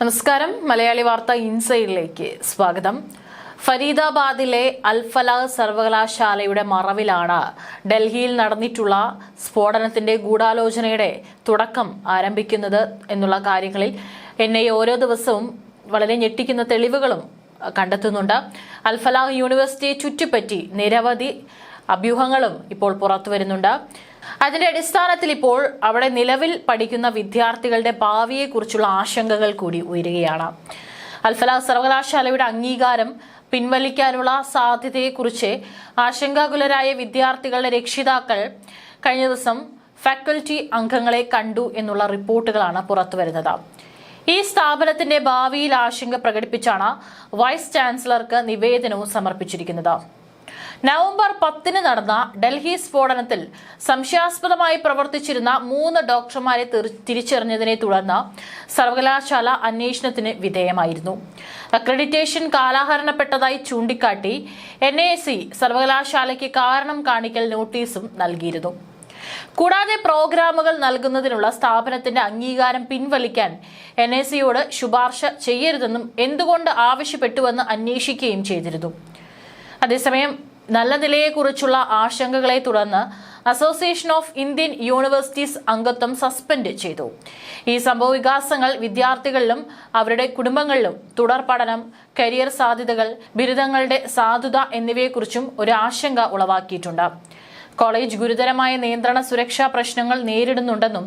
നമസ്കാരം. മലയാളി വാർത്ത ഇൻസൈഡിലേക്ക് സ്വാഗതം. ഫരീദാബാദിലെ അൽഫല സർവകലാശാലയുടെ മറവിലാണ് ഡൽഹിയിൽ നടന്നിട്ടുള്ള സ്ഫോടനത്തിന്റെ ഗൂഢാലോചനയുടെ തുടക്കം ആരംഭിക്കുന്നത് എന്നുള്ള കാര്യങ്ങളിൽ എന്നെ ഓരോ ദിവസവും വളരെ ഞെട്ടിക്കുന്ന തെളിവുകളും കണ്ടെത്തുന്നുണ്ട്. അൽഫല യൂണിവേഴ്സിറ്റിയെ ചുറ്റിപ്പറ്റി നിരവധി അഭ്യൂഹങ്ങളും ഇപ്പോൾ പുറത്തു വരുന്നുണ്ട് അതിന്റെ അടിസ്ഥാനത്തിൽ ഇപ്പോൾ അവിടെ നിലവിൽ പഠിക്കുന്ന വിദ്യാർത്ഥികളുടെ ഭാവിയെക്കുറിച്ചുള്ള ആശങ്കകൾ കൂടി ഉയരുകയാണ്. അൽഫല സർവകലാശാലയുടെ അംഗീകാരം പിൻവലിക്കാനുള്ള സാധ്യതയെക്കുറിച്ച് ആശങ്കാകുലരായ വിദ്യാർത്ഥികളുടെ രക്ഷിതാക്കൾ കഴിഞ്ഞ ദിവസം ഫാക്കൽറ്റി അംഗങ്ങളെ കണ്ടു എന്നുള്ള റിപ്പോർട്ടുകളാണ് പുറത്തുവരുന്നത്. ഈ സ്ഥാപനത്തിന്റെ ഭാവിയിൽ ആശങ്ക പ്രകടിപ്പിച്ചാണ് വൈസ് ചാൻസലർക്ക് നിവേദനവും സമർപ്പിച്ചിരിക്കുന്നത്. നവംബർ പത്തിന് നടന്ന ഡൽഹി സ്ഫോടനത്തിൽ സംശയാസ്പദമായി പ്രവർത്തിച്ചിരുന്ന മൂന്ന് ഡോക്ടർമാരെ തിരിച്ചറിഞ്ഞതിനെ തുടർന്ന് സർവകലാശാല അന്വേഷണത്തിന് വിധേയമായിരുന്നു. അക്രഡിറ്റേഷൻ കാലാഹരണപ്പെട്ടതായി ചൂണ്ടിക്കാട്ടി എൻ എ സി സർവകലാശാലയ്ക്ക് കാരണം കാണിക്കൽ നോട്ടീസും നൽകിയിരുന്നു. കൂടാതെ പ്രോഗ്രാമുകൾ നൽകുന്നതിനുള്ള സ്ഥാപനത്തിന്റെ അംഗീകാരം പിൻവലിക്കാൻ എൻ എ സിയോട് ശുപാർശ ചെയ്യരുതെന്നും എന്തുകൊണ്ട് ആവശ്യപ്പെട്ടുവെന്ന് അന്വേഷിക്കുകയും ചെയ്തിരുന്നു. അതേസമയം നല്ല നിലയെക്കുറിച്ചുള്ള ആശങ്കകളെ തുടർന്ന് അസോസിയേഷൻ ഓഫ് ഇന്ത്യൻ യൂണിവേഴ്സിറ്റീസ് അംഗത്വം സസ്പെൻഡ് ചെയ്തു. ഈ സംഭവ വികാസങ്ങൾ വിദ്യാർത്ഥികളിലും അവരുടെ കുടുംബങ്ങളിലും തുടർ പഠനം കരിയർ സാധ്യതകൾ ബിരുദങ്ങളുടെ സാധുത എന്നിവയെക്കുറിച്ചും ഒരു ആശങ്ക ഉളവാക്കിയിട്ടുണ്ട്. കോളേജ് ഗുരുതരമായ നിയന്ത്രണ സുരക്ഷാ പ്രശ്നങ്ങൾ നേരിടുന്നുണ്ടെന്നും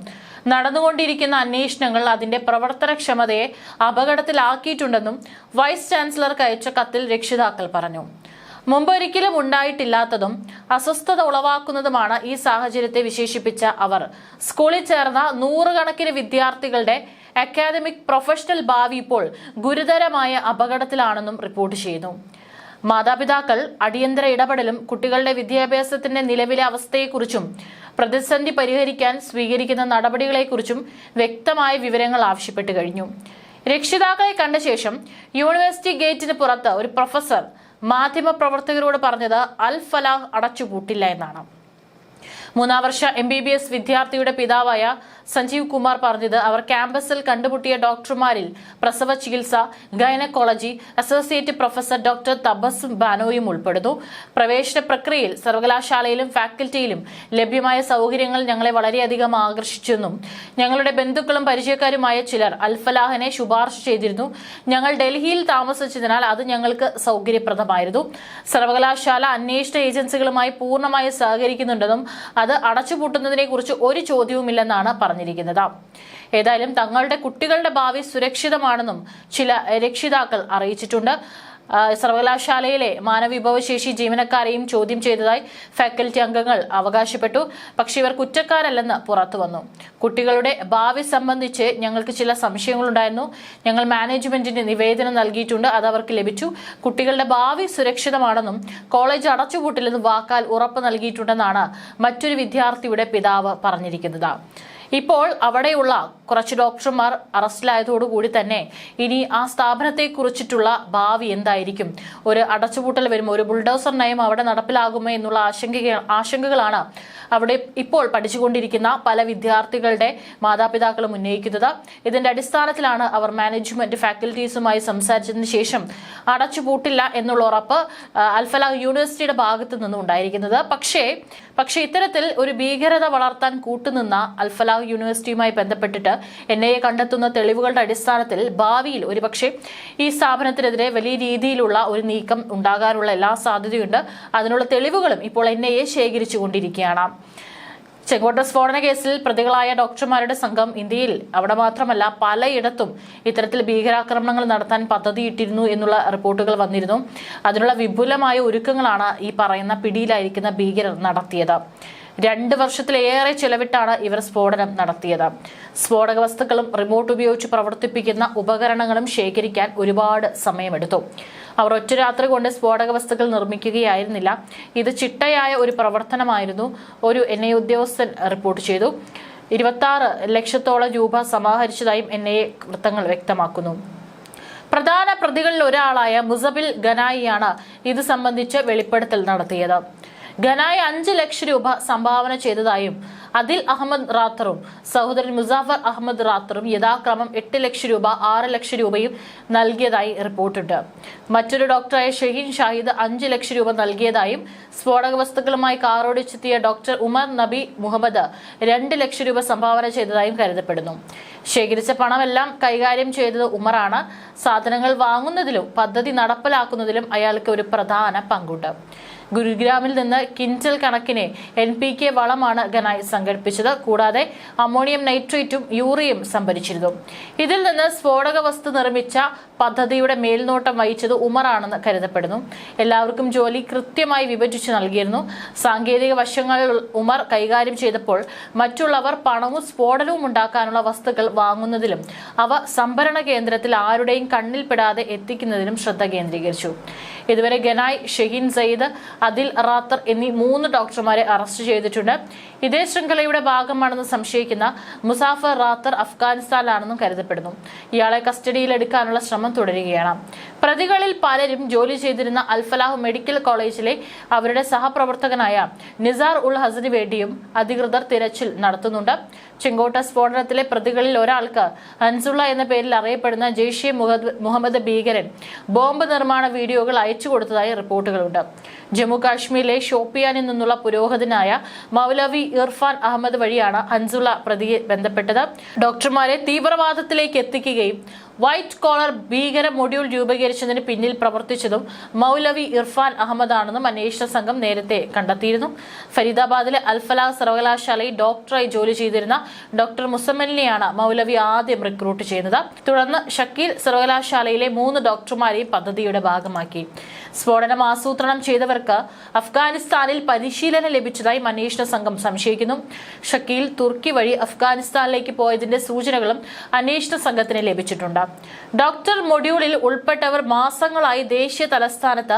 നടന്നുകൊണ്ടിരിക്കുന്ന അന്വേഷണങ്ങൾ അതിന്റെ പ്രവർത്തനക്ഷമതയെ അപകടത്തിലാക്കിയിട്ടുണ്ടെന്നും വൈസ് ചാൻസലർക്ക് അയച്ച കത്തിൽ രക്ഷിതാക്കൾ പറഞ്ഞു. മുമ്പൊരിക്കലും ഉണ്ടായിട്ടില്ലാത്തതും അസ്വസ്ഥത ഉളവാക്കുന്നതുമാണ് ഈ സാഹചര്യത്തെ വിശേഷിപ്പിച്ച അവർ. സ്കൂളിൽ ചേർന്ന നൂറുകണക്കിന് വിദ്യാർത്ഥികളുടെ അക്കാദമിക് പ്രൊഫഷണൽ ഭാവി ഇപ്പോൾ ഗുരുതരമായ അപകടത്തിലാണെന്നും റിപ്പോർട്ട് ചെയ്യുന്നു മാതാപിതാക്കൾ അടിയന്തര ഇടപെടലും കുട്ടികളുടെ വിദ്യാഭ്യാസത്തിന്റെ നിലവിലെ അവസ്ഥയെക്കുറിച്ചും പ്രതിസന്ധി പരിഹരിക്കാൻ സ്വീകരിക്കുന്ന നടപടികളെക്കുറിച്ചും വ്യക്തമായ വിവരങ്ങൾ ആവശ്യപ്പെട്ടു കഴിഞ്ഞു. രക്ഷിതാക്കളെ കണ്ട ശേഷം യൂണിവേഴ്സിറ്റി ഗേറ്റിന് പുറത്ത് ഒരു പ്രൊഫസർ മാധ്യമപ്രവർത്തകരോട് പറഞ്ഞത് അൽ ഫലാഹ് അടച്ചുപൂട്ടില്ല എന്നാണ് മൂന്നാം വർഷ എം ബി ബി എസ് വിദ്യാർത്ഥിയുടെ പിതാവായ സഞ്ജീവ് കുമാർ പറഞ്ഞത് അവർ ക്യാമ്പസിൽ കണ്ടുമുട്ടിയ ഡോക്ടർമാരിൽ പ്രസവ ചികിത്സ ഗൈനക്കോളജി അസോസിയേറ്റ് പ്രൊഫസർ ഡോക്ടർ തബസ് ബാനോയും ഉൾപ്പെടുന്നു. പ്രവേശന പ്രക്രിയയിൽ സർവകലാശാലയിലും ഫാക്കൽറ്റിയിലും ലഭ്യമായ സൗകര്യങ്ങൾ ഞങ്ങളെ വളരെയധികം ആകർഷിച്ചെന്നും ഞങ്ങളുടെ ബന്ധുക്കളും പരിചയക്കാരുമായ ചിലർ അൽഫലാഹനെ ശുപാർശ ചെയ്തിരുന്നു. ഞങ്ങൾ ഡൽഹിയിൽ താമസിച്ചതിനാൽ അത് ഞങ്ങൾക്ക് സൗകര്യപ്രദമായിരുന്നു. സർവകലാശാല അന്വേഷണ ഏജൻസികളുമായി പൂർണമായി സഹകരിക്കുന്നുണ്ടെന്നും അത് അടച്ചുപൂട്ടുന്നതിനെ കുറിച്ച് ഒരു ചോദ്യവുമില്ലെന്നാണ് പറഞ്ഞിരിക്കുന്നത്. ഏതായാലും തങ്ങളുടെ കുട്ടികളുടെ ഭാവി സുരക്ഷിതമാണെന്നും ചില രക്ഷിതാക്കൾ അറിയിച്ചിട്ടുണ്ട്. സർവകലാശാലയിലെ മാനവവിഭവശേഷി ജീവനക്കാരെയും ചോദ്യം ചെയ്തതായി ഫാക്കൽറ്റി അംഗങ്ങൾ അവകാശപ്പെട്ടു. പക്ഷേ ഇവർ കുറ്റക്കാരല്ലെന്ന് പുറത്തു വന്നു. കുട്ടികളുടെ ഭാവി സംബന്ധിച്ച് ഞങ്ങൾക്ക് ചില സംശയങ്ങളുണ്ടായിരുന്നു. ഞങ്ങൾ മാനേജ്മെന്റിന് നിവേദനം നൽകിയിട്ടുണ്ട്. അത് അവർക്ക് ലഭിച്ചു. കുട്ടികളുടെ ഭാവി സുരക്ഷിതമാണെന്നും കോളേജ് അടച്ചുപൂട്ടില്ലെന്നും വാക്കാൽ ഉറപ്പ് നൽകിയിട്ടുണ്ടെന്നാണ് മറ്റൊരു വിദ്യാർത്ഥിയുടെ പിതാവ് പറഞ്ഞിരിക്കുന്നത്. ഇപ്പോൾ അവിടെയുള്ള കുറച്ച് ഡോക്ടർമാർ അറസ്റ്റിലായതോടുകൂടി തന്നെ ഇനി ആ സ്ഥാപനത്തെ കുറിച്ചിട്ടുള്ള ഭാവി എന്തായിരിക്കും? ഒരു അടച്ചുപൂട്ടൽ വരുമോ? ഒരു ബുൾഡോസർ നയം അവിടെ നടപ്പിലാകുമോ എന്നുള്ള ആശങ്ക ആശങ്കകളാണ് അവിടെ ഇപ്പോൾ പഠിച്ചുകൊണ്ടിരിക്കുന്ന പല വിദ്യാർത്ഥികളുടെ മാതാപിതാക്കളും ഉന്നയിക്കുന്നത്. ഇതിന്റെ അടിസ്ഥാനത്തിലാണ് അവർ മാനേജ്മെന്റ് ഫാക്കൽറ്റീസുമായി സംസാരിച്ചതിന് ശേഷം അടച്ചുപൂട്ടില്ല എന്നുള്ള ഉറപ്പ് അൽഫല യൂണിവേഴ്സിറ്റിയുടെ ഭാഗത്തു നിന്നും ഉണ്ടായിരിക്കുന്നത്. പക്ഷേ പക്ഷേ ഇത്തരത്തിൽ ഒരു ഭീകരത വളർത്താൻ കൂട്ടുനിന്ന അൽഫലാഹ് യൂണിവേഴ്സിറ്റിയുമായി ബന്ധപ്പെട്ടിട്ട് എൻ ഐ എ കണ്ടെത്തുന്ന തെളിവുകളുടെ അടിസ്ഥാനത്തിൽ ഭാവിയിൽ ഒരുപക്ഷെ ഈ സ്ഥാപനത്തിനെതിരെ വലിയ രീതിയിലുള്ള ഒരു നീക്കം ഉണ്ടാകാനുള്ള എല്ലാ സാധ്യതയുണ്ട്. അതിനുള്ള തെളിവുകളും ഇപ്പോൾ എൻ ഐ എ ശേഖരിച്ചുകൊണ്ടിരിക്കുകയാണ്. ചെങ്കോട്ട സ്ഫോടന കേസിൽ പ്രതികളായ ഡോക്ടർമാരുടെ സംഘം ഇന്ത്യയിൽ അവിടെ മാത്രമല്ല പലയിടത്തും ഇത്തരത്തിൽ ഭീകരാക്രമണങ്ങൾ നടത്താൻ പദ്ധതിയിട്ടിരുന്നു എന്നുള്ള റിപ്പോർട്ടുകൾ വന്നിരുന്നു. അതിനുള്ള വിപുലമായ ഒരുക്കങ്ങളാണ് ഈ പറയുന്ന പിടിയിലായിരിക്കുന്ന ഭീകരർ നടത്തിയത്. രണ്ട് വർഷത്തിലേറെ ചെലവിട്ടാണ് ഇവർ സ്ഫോടനം നടത്തിയത്. സ്ഫോടക വസ്തുക്കളും റിമോട്ട് ഉപയോഗിച്ച് പ്രവർത്തിപ്പിക്കുന്ന ഉപകരണങ്ങളും ശേഖരിക്കാൻ ഒരുപാട് സമയമെടുത്തു. അവർ ഒറ്റ രാത്രി കൊണ്ട് സ്ഫോടക വസ്തുക്കൾ നിർമ്മിക്കുകയായിരുന്നില്ല. ഇത് ചിട്ടയായ ഒരു പ്രവർത്തനമായിരുന്നു ഒരു എൻ ഐ ഉദ്യോഗസ്ഥൻ റിപ്പോർട്ട് ചെയ്തു. ഇരുപത്തി ലക്ഷത്തോളം രൂപ സമാഹരിച്ചതായും എൻ ഐ എ വൃത്തങ്ങൾ വ്യക്തമാക്കുന്നു. പ്രധാന പ്രതികളിൽ ഒരാളായ മുസബിൽ ഗനായിയാണ് ഇത് സംബന്ധിച്ച് വെളിപ്പെടുത്തൽ നടത്തിയത്. ഘനായി അഞ്ച് ലക്ഷം രൂപ സംഭാവന ചെയ്തതായും അതിൽ അഹമ്മദ് റാത്തറും സഹോദരൻ മുസാഫർ അഹമ്മദ് റാത്തറും യഥാക്രമം എട്ട് ലക്ഷം രൂപ ആറ് ലക്ഷം രൂപയും നൽകിയതായി റിപ്പോർട്ടുണ്ട്. മറ്റൊരു ഡോക്ടറായ ഷഹീൻ ഷാഹിദ് അഞ്ച് ലക്ഷം രൂപ നൽകിയതായും സ്ഫോടക വസ്തുക്കളുമായി കാറോടിച്ചെത്തിയ ഡോക്ടർ ഉമർ നബി മുഹമ്മദ് രണ്ട് ലക്ഷം രൂപ സംഭാവന ചെയ്തതായും കരുതപ്പെടുന്നു. ശേഖരിച്ച പണമെല്ലാം കൈകാര്യം ചെയ്തത് ഉമറാണ്. സാധനങ്ങൾ വാങ്ങുന്നതിലും പദ്ധതി നടപ്പിലാക്കുന്നതിലും അയാൾക്ക് ഒരു പ്രധാന പങ്കുണ്ട്. ഗുരുഗ്രാമിൽ നിന്ന് കിഞ്ചൽ കണക്കിന് എൻ പി കെ വളമാണ് ഗനായ് സംഘടിപ്പിച്ചത്. കൂടാതെ അമോണിയം നൈട്രേറ്റും യൂറിയയും സംഭരിച്ചിരുന്നു. ഇതിൽ നിന്ന് സ്ഫോടക വസ്തു നിർമ്മിച്ച പദ്ധതിയുടെ മേൽനോട്ടം വഹിച്ചത് ഉമറാണെന്ന് കരുതപ്പെടുന്നു. എല്ലാവർക്കും ജോലി കൃത്യമായി വിഭജിച്ച് നൽകിയിരുന്നു. സാങ്കേതിക വശങ്ങൾ ഉമർ കൈകാര്യം ചെയ്തപ്പോൾ മറ്റുള്ളവർ പണവും സ്ഫോടനവും ഉണ്ടാക്കാനുള്ള വസ്തുക്കൾ വാങ്ങുന്നതിലും അവ സംഭരണ കേന്ദ്രത്തിൽ ആരുടെയും കണ്ണിൽപ്പെടാതെ എത്തിക്കുന്നതിലും ശ്രദ്ധ കേന്ദ്രീകരിച്ചു. ഇതുവരെ ഗനായ് ഷഹീൻ സയ്യിദ് അദിൽ റാത്തർ എന്നീ മൂന്ന് ഡോക്ടർമാരെ അറസ്റ്റ് ചെയ്തിട്ടുണ്ട്. ഇതേ ശൃംഖലയുടെ ഭാഗമാണെന്ന് സംശയിക്കുന്ന മുസാഫർ റാത്തർ അഫ്ഗാനിസ്ഥാനിലാണെന്നും കരുതപ്പെടുന്നു. ഇയാളെ കസ്റ്റഡിയിലെടുക്കാനുള്ള ശ്രമം തുടരുകയാണ്. പ്രതികളിൽ പലരും ജോലി ചെയ്തിരുന്ന അൽഫലാഹ് മെഡിക്കൽ കോളേജിലെ അവരുടെ സഹപ്രവർത്തകനായ നിസാർ ഉൾ ഹസന് വേണ്ടിയും അധികൃതർ തിരച്ചിൽ നടത്തുന്നുണ്ട്. ചെങ്കോട്ട സ്ഫോടനത്തിലെ പ്രതികളിൽ ഒരാൾക്ക് അൻസുള്ള എന്ന പേരിൽ അറിയപ്പെടുന്ന ജെയ്ഷെ മുഹമ്മദ് ഭീകരൻ ബോംബ് നിർമ്മാണ വീഡിയോകൾ അയച്ചു കൊടുത്തതായി റിപ്പോർട്ടുകളുണ്ട്. ജമ്മു കാശ്മീരിലെ ഷോപ്പിയാനിൽ നിന്നുള്ള പുരോഹിതനായ മൗലവി ഇർഫാൻ അഹമ്മദ് വഴിയാണ് ഹൻസുള്ള പ്രതിയെ ബന്ധപ്പെട്ടത്. ഡോക്ടർമാരെ തീവ്രവാദത്തിലേക്ക് എത്തിക്കുകയും വൈറ്റ് കോളർ ഭീകര മൊഡ്യൂൾ രൂപീകരിച്ചതിന് പിന്നിൽ പ്രവർത്തിച്ചതും മൗലവി ഇർഫാൻ അഹമ്മദ് ആണെന്നും അന്വേഷണ സംഘം നേരത്തെ കണ്ടെത്തിയിരുന്നു. ഫരീദാബാദിലെ അൽഫല സർവകലാശാലയിൽ ഡോക്ടറായി ജോലി ചെയ്തിരുന്ന ഡോക്ടർ മുസമ്മലിനെയാണ് മൗലവി ആദ്യം റിക്രൂട്ട് ചെയ്യുന്നത് തുടർന്ന് ഷക്കീൽ സർവകലാശാലയിലെ മൂന്ന് ഡോക്ടർമാരെയും പദ്ധതിയുടെ ഭാഗമാക്കി. സ്ഫോടനം ആസൂത്രണം ചെയ്തവർക്ക് അഫ്ഗാനിസ്ഥാനിൽ പരിശീലനം ലഭിച്ചതായും അന്വേഷണ സംഘം സംശയിക്കുന്നു. ഷക്കീൽ തുർക്കി വഴി അഫ്ഗാനിസ്ഥാനിലേക്ക് പോയതിന്റെ സൂചനകളും അന്വേഷണ സംഘത്തിന് ലഭിച്ചിട്ടുണ്ട്. ഡോക്ടർ മൊഡ്യൂളിൽ ഉൾപ്പെട്ടവർ മാസങ്ങളായി ദേശീയ തലസ്ഥാനത്ത്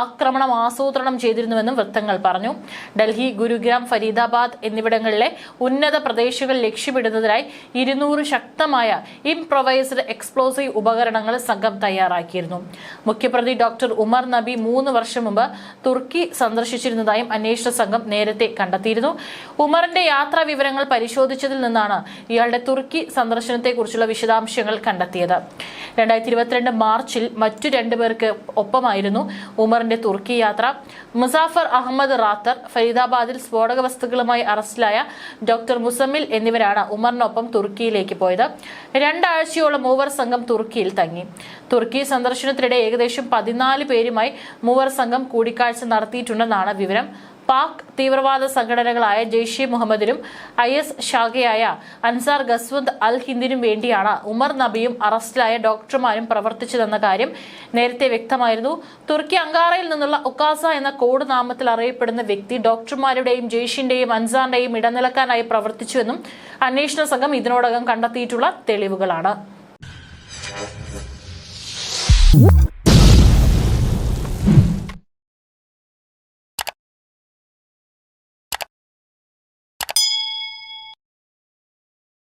ആക്രമണം ആസൂത്രണം ചെയ്തിരുന്നുവെന്നും വൃത്തങ്ങൾ പറഞ്ഞു. ഡൽഹി ഗുരുഗ്രാം ഫരീദാബാദ് എന്നിവിടങ്ങളിലെ ഉന്നത പ്രദേശങ്ങൾ ലക്ഷ്യമിടുന്നതിനായി ഇരുന്നൂറ് ശക്തമായ ഇംപ്രൊവൈസ്ഡ് എക്സ്പ്ലോസീവ് ഉപകരണങ്ങൾ സംഘം തയ്യാറാക്കിയിരുന്നു. മുഖ്യപ്രതി ഡോക്ടർ ഉമർ നബി മൂന്ന് വർഷം മുമ്പ് തുർക്കി സന്ദർശിച്ചിരുന്നതായും അന്വേഷണ സംഘം നേരത്തെ കണ്ടെത്തിയിരുന്നു. ഉമറിന്റെ യാത്രാ വിവരങ്ങൾ പരിശോധിച്ചതിൽ നിന്നാണ് ഇയാളുടെ തുർക്കി സന്ദർശനത്തെക്കുറിച്ചുള്ള വിശദാംശങ്ങൾ കണ്ടെത്തിയത്. രണ്ടായിരത്തി ഇരുപത്തിരണ്ട് മാർച്ചിൽ മറ്റു രണ്ടുപേർക്ക് ഒപ്പമായിരുന്നു ഉമറിന്റെ തുർക്കി യാത്ര. മുസാഫർ അഹമ്മദ് റാത്തർ ഫരീദാബാദിൽ സ്ഫോടക വസ്തുക്കളുമായി അറസ്റ്റിലായ ഡോക്ടർ മുസമ്മിൽ എന്നിവരാണ് ഉമറിനൊപ്പം തുർക്കിയിലേക്ക് പോയത്. രണ്ടാഴ്ചയോളം മൂവർ സംഘം തുർക്കിയിൽ തങ്ങി. തുർക്കി സന്ദർശനത്തിനിടെ ഏകദേശം പതിനാല് പേരുമായി മൂവർ സംഘം കൂടിക്കാഴ്ച നടത്തിയിട്ടുണ്ടെന്നാണ് വിവരം. പാക് തീവ്രവാദ സംഘടനകളായ ജെയ്ഷെ മുഹമ്മദിനും ഐ എസ് ശാഖയായ അൻസാർ ഗസ്വന്ത് അൽ ഹിന്ദിനും വേണ്ടിയാണ് ഉമർ നബിയും അറസ്റ്റിലായ ഡോക്ടർമാരും പ്രവർത്തിച്ചതെന്ന കാര്യം നേരത്തെ വ്യക്തമായിരുന്നു. തുർക്കി അങ്കാറയിൽ നിന്നുള്ള ഉക്കാസ എന്ന കോഡ് നാമത്തിൽ അറിയപ്പെടുന്ന വ്യക്തി ഡോക്ടർമാരുടെയും ജെയ്ഷിന്റെയും അൻസാറിന്റെയും ഇടനിലക്കാനായി പ്രവർത്തിച്ചുവെന്നും അന്വേഷണ സംഘം ഇതിനോടകം കണ്ടെത്തിയിട്ടുള്ള തെളിവുകളാണ്.